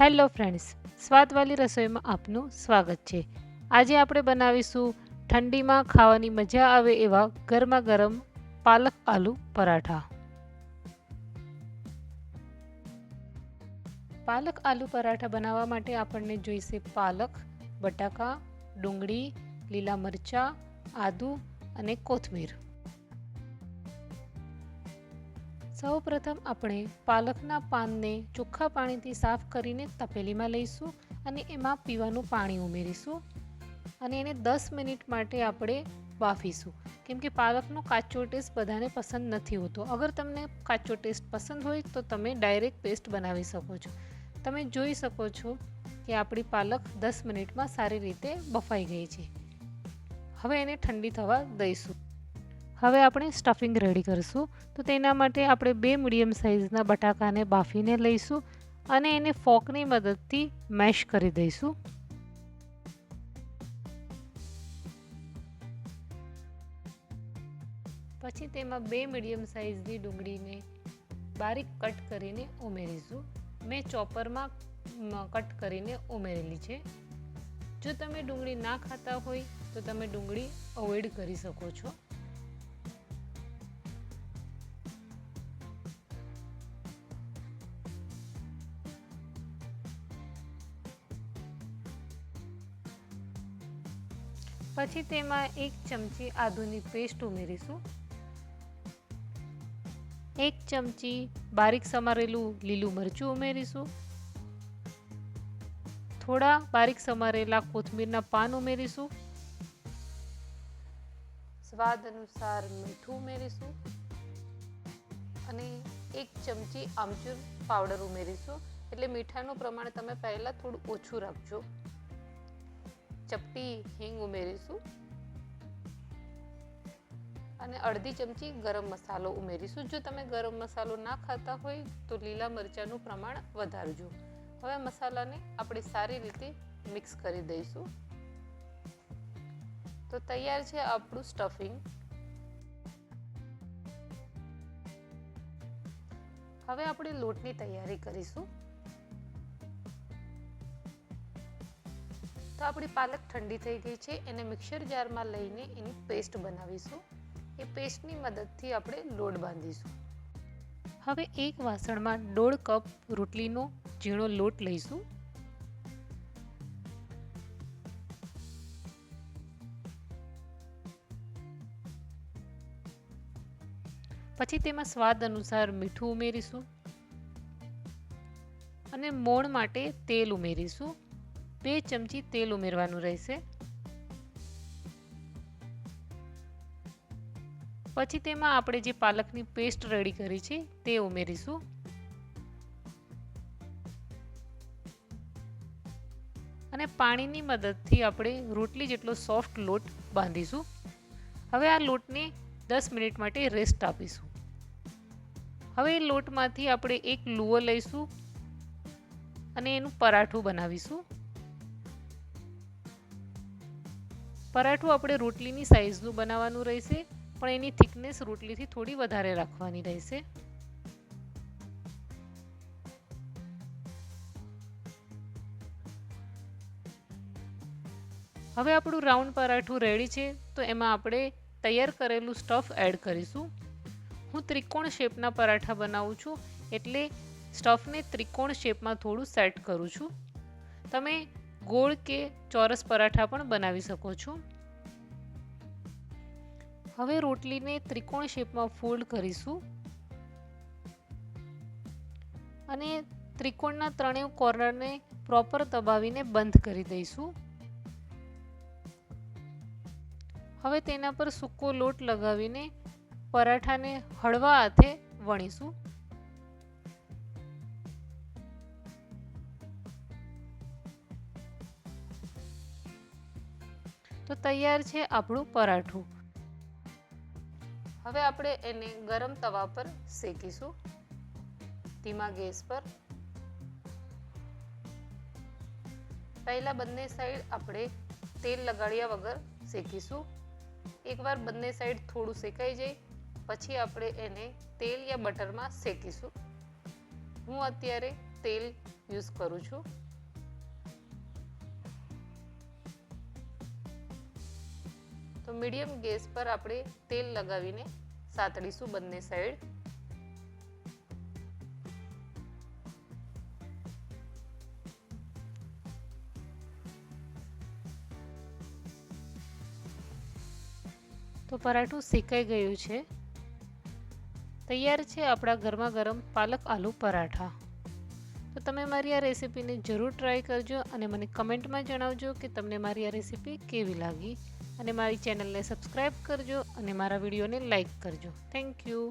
Hello friends સ્વાદવાલી રસોઈમાં આપનું સ્વાગત છે. આજે આપણે બનાવીશું ઠંડીમાં ખાવાની મજા આવે એવા ગરમા ગરમ પાલક આલુ પરાઠા. પાલક આલુ પરાઠા બનાવવા માટે આપણને જોઈશે પાલક, બટાકા, ડુંગળી, લીલા મરચાં, આદુ અને કોથમીર. સૌ પ્રથમ આપણે પાલકના પાનને ચોખ્ખા પાણીથી સાફ કરીને તપેલીમાં લઈશું અને એમાં પીવાનું પાણી ઉમેરીશું અને એને દસ મિનિટ માટે આપણે બાફીશું. કેમ કે પાલકનો કાચો ટેસ્ટ બધાને પસંદ નથી હોતો. અગર તમને કાચો ટેસ્ટ પસંદ હોય તો તમે ડાયરેક્ટ પેસ્ટ બનાવી શકો છો. તમે જોઈ શકો છો કે આપણી પાલક દસ મિનિટમાં સારી રીતે બફાઈ ગઈ છે. હવે એને ઠંડી થવા દઈશું. હવે આપણે સ્ટફિંગ રેડી કરીશું. તો તેના માટે આપણે બે મીડિયમ સાઇઝના બટાકાને બાફીને લઈશું અને એને ફોકની મદદથી મેશ કરી દઈશું. પછી તેમાં બે મીડિયમ સાઇઝની ડુંગળીને બારીક કટ કરીને ઉમેરીશું. મેં ચોપરમાં કટ કરીને ઉમેરેલી છે. જો તમે ડુંગળી ના ખાતા હોય તો તમે ડુંગળી અવોઇડ કરી શકો છો. પછી તેમાં એક ચમચી આદુની પેસ્ટ ઉમેરીશું. એક ચમચી બારીક સમારેલું લીલું મરચું ઉમેરીશું. થોડા બારીક સમારેલા કોથમીરના પાન ઉમેરીશું. સ્વાદ અનુસાર મીઠું ઉમેરીશું. અને એક ચમચી આમચૂર પાવડર ઉમેરીશું. એટલે મીઠાનું પ્રમાણ તમે પહેલાં થોડું ઓછું રાખજો. ચપટી હિંગ ઉમેરીશું. અને અડધી ચમચી ગરમ મસાલો ઉમેરીશું. જો તમે ગરમ મસાલો ના ખાતા હોય, તો લીલા મરચાંનું પ્રમાણ વધારજો. હવે મસાલાને આપણે સારી રીતે મિક્સ કરી દઈશું. તો તૈયાર છે આપણું સ્ટફિંગ. હવે આપણે લોટની તૈયારી કરીશું. તો આપણી પાલક ઠંડી થઈ ગઈ છે, એને મિક્સર જારમાં લઈને એની પેસ્ટ બનાવીશું. એ પેસ્ટની મદદથી આપણે લોટ બાંધીશું. હવે એક વાસણમાં દોઢ કપ રોટલીનો ઝીણો લોટ લઈશું. પછી તેમાં સ્વાદ અનુસાર મીઠું ઉમેરીશું. અને મોણ માટે તેલ ઉમેરીશું. બે ચમચી તેલ ઉમેરવાનું રહેશે. પછી તેમાં આપણે જે પાલકની પેસ્ટ રેડી કરી છે, તે ઉમેરીશું. અને પાણીની મદદથી આપણે રોટલી જેટલો સોફ્ટ લોટ બાંધીશું. હવે આ લોટને દસ મિનિટ માટે રેસ્ટ આપીશું. હવે એ લોટમાંથી આપણે એક લુઓ લઈશું અને એનું પરાઠું બનાવીશું. પરાઠું આપણે રોટલીની સાઇઝનું બનાવવાનું રહેશે, પણ એની થિકનેસ રોટલીથી થોડી વધારે રાખવાની રહેશે. હવે આપણું રાઉન્ડ પરાઠું રેડી છે, તો એમાં આપણે તૈયાર કરેલું સ્ટફ એડ કરીશું. હું ત્રિકોણ શેપના પરાઠા બનાવું છું, એટલે સ્ટફને ત્રિકોણ શેપમાં થોડું સેટ કરું છું. તમે ગોળ કે ચોરસ પરાઠા પણ બનાવી શકો છો. હવે રોટલીને ત્રિકોણ શેપમાં ફોલ્ડ કરીશું. અને ત્રિકોણના ત્રણેય કોર્નરને પ્રોપર દબાવીને બંધ કરી દઈશું. હવે તેના પર સૂકો લોટ લગાવીને પરાઠાને હળવા હાથે વણીશું. તો તૈયાર છે આપણું પરાઠું. હવે આપણે એને ગરમ તવા પર શેકીશું. ધીમા ગેસ પર. પહેલા બંને સાઈડ આપણે તેલ લગાડ્યા વગર શેકીશું. એકવાર બંને સાઈડ થોડું શેકાઈ જાય, પછી આપણે એને તેલ યા બટરમાં શેકીશું. હું અત્યારે તેલ યુઝ કરું છું. મીડિયમ ગેસ પર આપણે તેલ લગાવીને સાતડીશું બંને સાઈડ તો પરાઠું શેકાઈ ગયું છે. તૈયાર છે આપણા ગરમા ગરમ પાલક આલુ પરાઠા. તો તમે મારી આ રેસીપીને જરૂર ટ્રાય કરજો અને મને કમેન્ટમાં જણાવજો કે તમને મારી આ રેસીપી કેવી લાગી. અને મારી ચેનલને સબસ્ક્રાઈબ કરજો અને મારા વિડીયોને લાઈક કરજો. Thank you